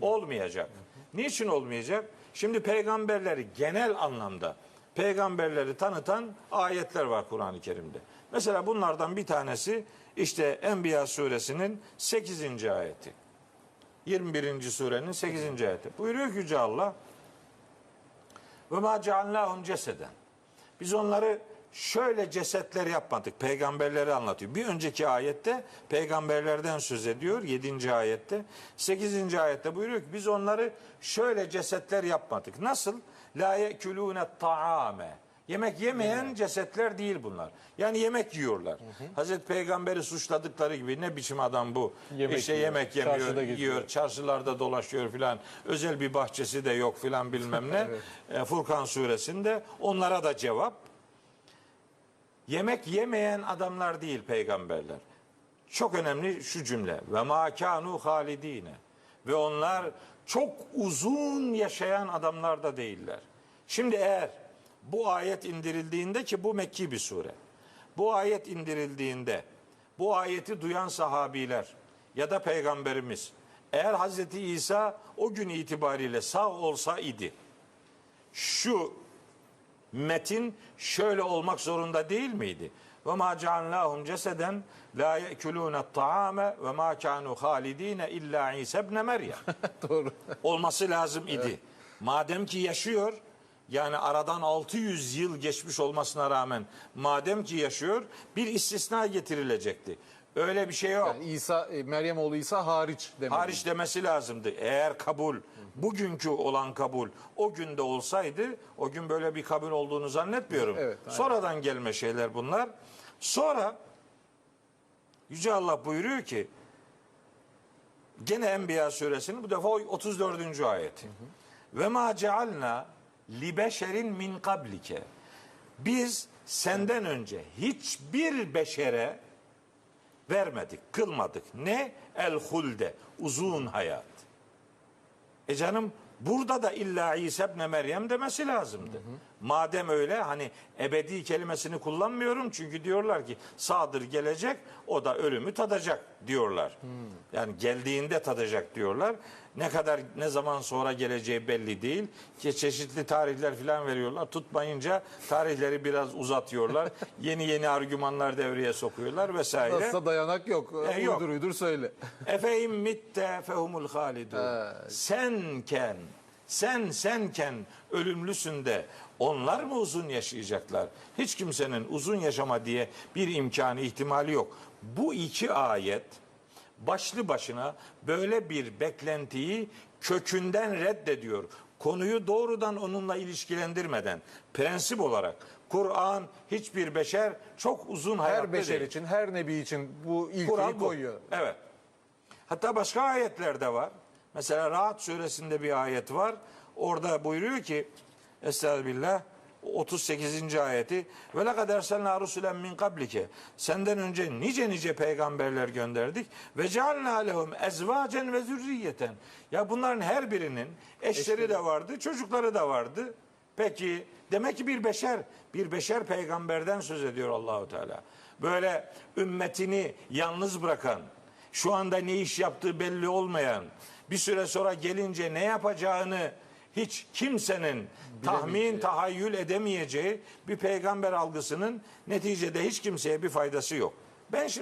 Olmayacak. Niçin olmayacak? Şimdi peygamberleri genel anlamda peygamberleri tanıtan ayetler var Kur'an-ı Kerim'de. Mesela bunlardan bir tanesi işte Enbiya suresinin 8. ayeti. 21. surenin 8. ayeti. Buyuruyor ki Yüce Allah ve ma ceallahum ceseden. Biz onları şöyle cesetler yapmadık. Peygamberleri anlatıyor. Bir önceki ayette peygamberlerden söz ediyor. 7. ayette. 8. ayette buyuruyor ki biz onları şöyle cesetler yapmadık. Nasıl? La yekulune taame. Yemek yemeyen cesetler değil bunlar. Yani yemek yiyorlar. Hazreti Peygamberi suçladıkları gibi ne biçim adam bu? Yemek işte yiyor, yemek yemiyor, çarşıda yiyor, çarşılarda dolaşıyor filan. Özel bir bahçesi de yok filan bilmem ne. E, Furkan suresinde onlara da cevap. Yemek yemeyen adamlar değil peygamberler. Çok önemli şu cümle. Ve ma kanu halidine. Ve onlar çok uzun yaşayan adamlar da değiller. Şimdi eğer bu ayet indirildiğinde ki bu Mekki bir sure. Bu ayet indirildiğinde bu ayeti duyan sahabiler ya da peygamberimiz eğer Hazreti İsa o gün itibariyle sağ olsa idi şu metin şöyle olmak zorunda değil miydi? Ve ma ceallahum ceseden la yekulune taame ve ma kanu halidine illa İsa ibn Meryem. Doğru. Olması lazım idi. Madem ki yaşıyor yani aradan 600 yıl geçmiş olmasına rağmen madem ki yaşıyor bir istisna getirilecekti. Öyle bir şey yok. Yani İsa, e, Meryem oğlu İsa hariç demek. Hariç demesi lazımdı. Eğer kabul, bugünkü olan kabul o günde olsaydı, o gün böyle bir kabul olduğunu zannetmiyorum. Evet, aynen. Sonradan gelme şeyler bunlar. Sonra Yüce Allah buyuruyor ki, gene Enbiya suresinin bu defa 34. ayeti. Ve ma cealna li beşerin min kablike. Biz senden önce hiçbir beşere vermedik, kılmadık. Ne? El hulde, uzun hayat. E canım burada da illa İsa ibn Meryem demesi lazımdı. Madem öyle hani ebedi kelimesini kullanmıyorum çünkü diyorlar ki sağdır gelecek o da ölümü tadacak diyorlar. Yani geldiğinde tadacak diyorlar. Ne kadar ne zaman sonra geleceği belli değil. Ki çeşitli tarihler falan veriyorlar. Tutmayınca tarihleri biraz uzatıyorlar. yeni yeni argümanlar devreye sokuyorlar vesaire. Nasılsa dayanak yok. E, yok. uydur uydur söyle. Efeim mitte fehumul halidun. Senken, sen senken ölümlüsün de onlar mı uzun yaşayacaklar? Hiç kimsenin uzun yaşama diye bir imkanı ihtimali yok. Bu iki ayet başlı başına böyle bir beklentiyi kökünden reddediyor. Konuyu doğrudan onunla ilişkilendirmeden prensip olarak Kur'an hiçbir beşer çok uzun hayatlı Her beşer değil. için, her nebi için bu ilkeyi Kur'an bu. koyuyor. Evet. Hatta başka ayetler de var. Mesela Rahat suresinde bir ayet var. Orada buyuruyor ki Estağfirullah. 38. ayeti. Ve lekad erselna rusulen min kablike senden önce nice nice peygamberler gönderdik. Ve cealna lehum ezvacen ve zürriyeten. Ya bunların her birinin eşleri. de vardı çocukları da vardı. Peki demek ki bir beşer bir beşer peygamberden söz ediyor Allahu Teala. Böyle ümmetini yalnız bırakan şu anda ne iş yaptığı belli olmayan, bir süre sonra gelince ne yapacağını hiç kimsenin tahmin, tahayyül edemeyeceği bir peygamber algısının neticede hiç kimseye bir faydası yok. Ben şimdi